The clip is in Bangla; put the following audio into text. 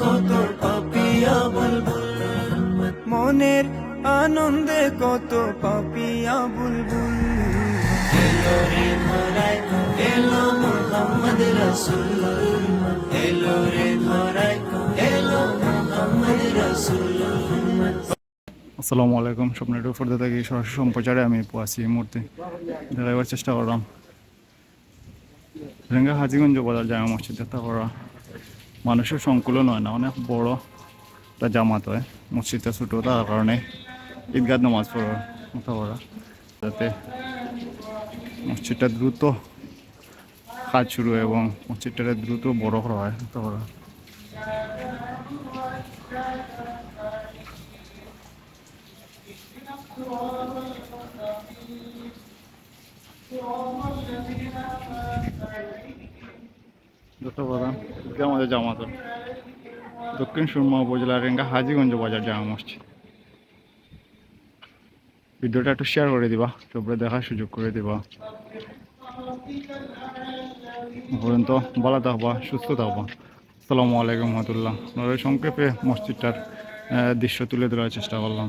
কত পাপিয়া বুলবুল। মনের আনন্দে কত পাপিয়া বুলবুল। এলো রে এলো মোহাম্মদ এলো রে এলো মোহাম্মদ আসসালামু আলাইকুম, স্বপ্নের পর্দা থেকে সরাসরি সম্প্রচারে আমি পোয়াছি এই মুহূর্তে। দেখাবার চেষ্টা করলাম। রেঙ্গা হাজিগঞ্জ বাজার জামা মসজিদ যাত্রা করা মানুষের সংকুলন হয় না। অনেক বড় একটা জামাত হয়, মসজিদটা ছোটো, তার কারণে ঈদগাহ নামাজ পড়ার মতো করা যাতে মসজিদটা দ্রুত কাজ শুরু হয় এবং মসজিদটা দ্রুত বড় করা হয়, মতো করা এটা আমাদের জামাত দক্ষিণ সুরমা উপজেলার রেঙ্গা হাজিগঞ্জ বাজার জামা মসজিদ। ভিডিওটা একটু শেয়ার করে দিবা সবরে দেখার সুযোগ করে দিবা। পর্যন্ত ভালো থাকবা, সুস্থ থাকবা। আসসালামু আলাইকুম রহমতুল্লাহ। সংক্ষেপে মসজিদটার দৃশ্য তুলে ধরার চেষ্টা করলাম।